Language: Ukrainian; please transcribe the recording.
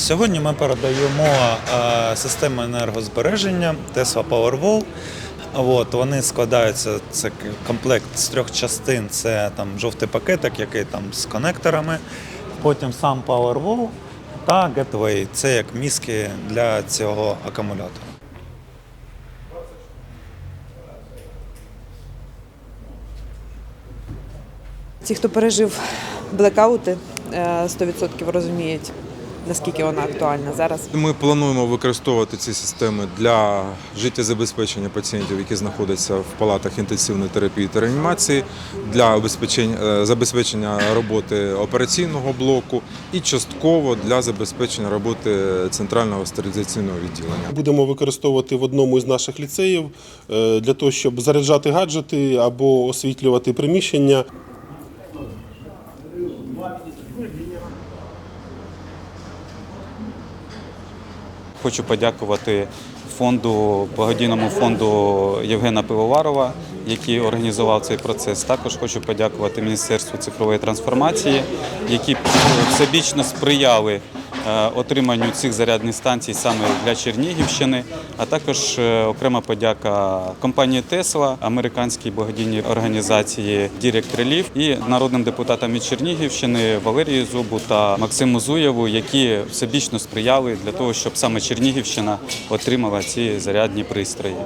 Сьогодні ми передаємо е, систему енергозбереження Tesla Powerwall. От, вони складаються, це комплект з трьох частин. Це там жовтий пакетик, який там з конекторами. Потім сам Powerwall та Gateway. Це як мізки для цього акумулятора. Ті, хто пережив блекаути, е, 100% розуміють, наскільки вона актуальна зараз. Ми плануємо використовувати ці системи для життєзабезпечення пацієнтів, які знаходяться в палатах інтенсивної терапії та реанімації, для е, забезпечення роботи операційного блоку і частково для забезпечення роботи центрального стерилізаційного відділення. Будемо використовувати в одному із наших ліцеїв е, для того, щоб заряджати гаджети або освітлювати приміщення. Хочу подякувати фонду, благодійному фонду Євгена Пивоварова, який організував цей процес. Також хочу подякувати Міністерству цифрової трансформації, які всебічно сприяли отриманню цих зарядних станцій саме для Чернігівщини. А також е, окрема подяка компанії Тесла, американській благодійній організації Direct Relief і народним депутатам від Чернігівщини Валерії Зубу та Максиму Зуєву, які всебічно сприяли для того, щоб саме Чернігівщина отримала ці зарядні пристрої.